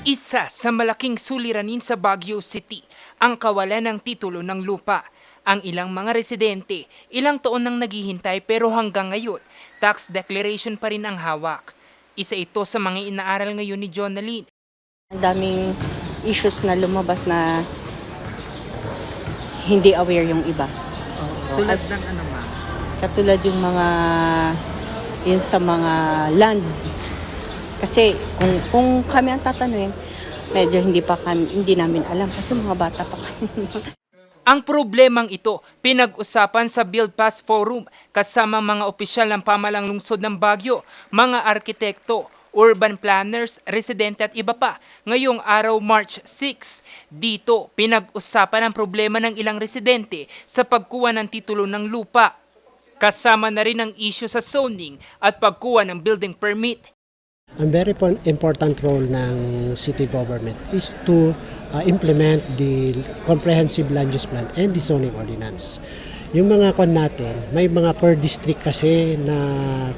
Isa sa malaking suliranin sa Baguio City ang kawalan ng titulo ng lupa. Ang ilang mga residente, ilang taon nang naghihintay pero hanggang ngayon, tax declaration pa rin ang hawak. Isa ito sa mga inaaral ngayon ni Jonalyn. Ang daming issues na lumabas na hindi aware yung iba. Tulad ng ano ma? Katulad yung mga yun sa mga land. Kasi kung kung kami ang tatanungin, medyo hindi pa kami, hindi namin alam kasi mga bata pa kami. Ang problemang ito, pinag-usapan sa Build Pass Forum kasama mga opisyal ng pamalang lungsod ng Baguio, mga arkitekto, urban planners, residente at iba pa. Ngayong araw March 6, dito pinag-usapan ang problema ng ilang residente sa pagkuha ng titulo ng lupa. Kasama na rin ang issue sa zoning at pagkuha ng building permit. Ang very po- important role ng city government is to uh, implement the comprehensive land use plan and the zoning ordinance. Yung mga kon natin, may mga per district kasi na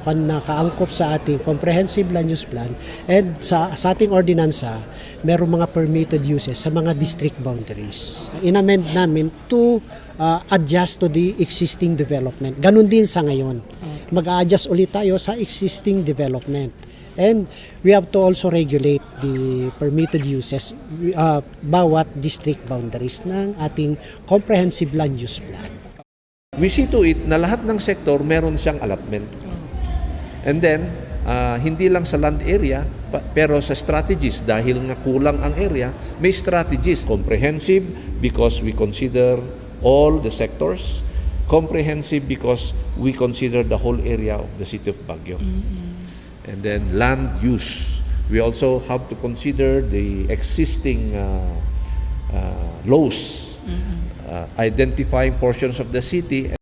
kon nakaangkop sa ating comprehensive land use plan and sa, sa ating ordinansa, meron mga permitted uses sa mga district boundaries. Inamend namin to uh, adjust to the existing development. Ganun din sa ngayon. Mag-a-adjust ulit tayo sa existing development. And we have to also regulate the permitted uses uh, bawat district boundaries ng ating comprehensive land use plan. We see to it na lahat ng sektor meron siyang allotment. And then, ah, hindi lang sa land area, pa- pero sa strategies, dahil nga kulang ang area, may strategies. Comprehensive because we consider all the sectors. Comprehensive because we consider the whole area of the city of Baguio. And then land use. We also have to consider the existing uh, uh, laws, uh, identifying portions of the city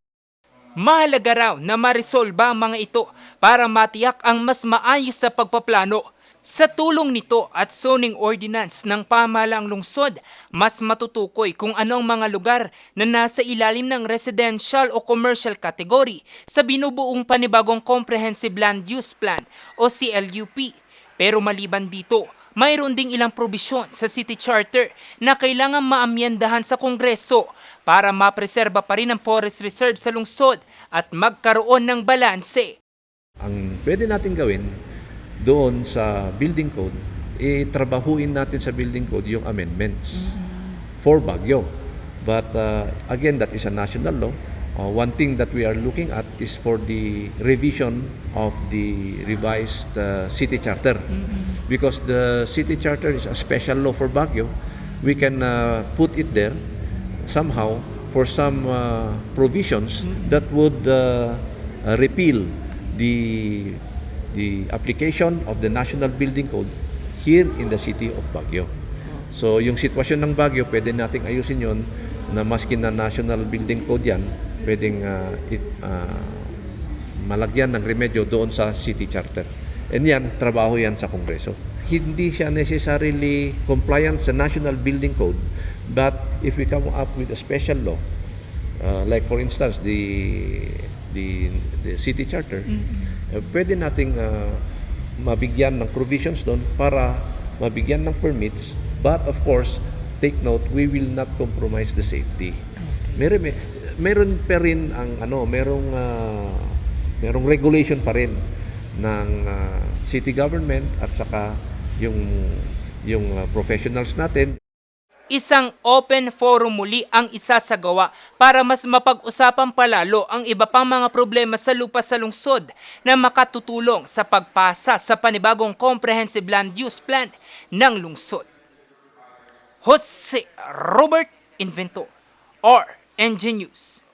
Mahalaga raw na maresolba ang mga ito para matiyak ang mas maayos sa pagpaplano. Sa tulong nito at zoning ordinance ng pamalaang lungsod, mas matutukoy kung anong mga lugar na nasa ilalim ng residential o commercial category sa binubuong panibagong Comprehensive Land Use Plan o CLUP. Pero maliban dito, mayroon ding ilang probisyon sa City Charter na kailangan maamyendahan sa Kongreso para mapreserba pa rin ang forest reserve sa lungsod at magkaroon ng balanse. ang pwede natin gawin doon sa building code, itrabahuin natin sa building code yung amendments for Baguio. But uh, again, that is a national law. Uh, one thing that we are looking at is for the revision of the revised uh, city charter. Because the city charter is a special law for Baguio, we can uh, put it there somehow for some uh, provisions that would uh, uh, repeal the the application of the National Building Code here in the city of Baguio. So yung sitwasyon ng Baguio, pwede nating ayusin yon na maski na National Building Code yan, pwedeng uh, it, uh, malagyan ng remedyo doon sa city charter. And yan, trabaho yan sa Kongreso. Hindi siya necessarily compliant sa National Building Code, but if we come up with a special law, uh, like for instance, the the, the city charter, uh, pwede nating uh, mabigyan ng provisions doon para mabigyan ng permits, but of course, take note, we will not compromise the safety. Meron, may- meron pa rin ang ano, merong uh, merong regulation pa rin ng uh, city government at saka yung yung uh, professionals natin Isang open forum muli ang isasagawa para mas mapag-usapan palalo ang iba pang mga problema sa lupa sa lungsod na makatutulong sa pagpasa sa panibagong Comprehensive Land Use Plan ng lungsod. Jose Robert Invento, RNG News.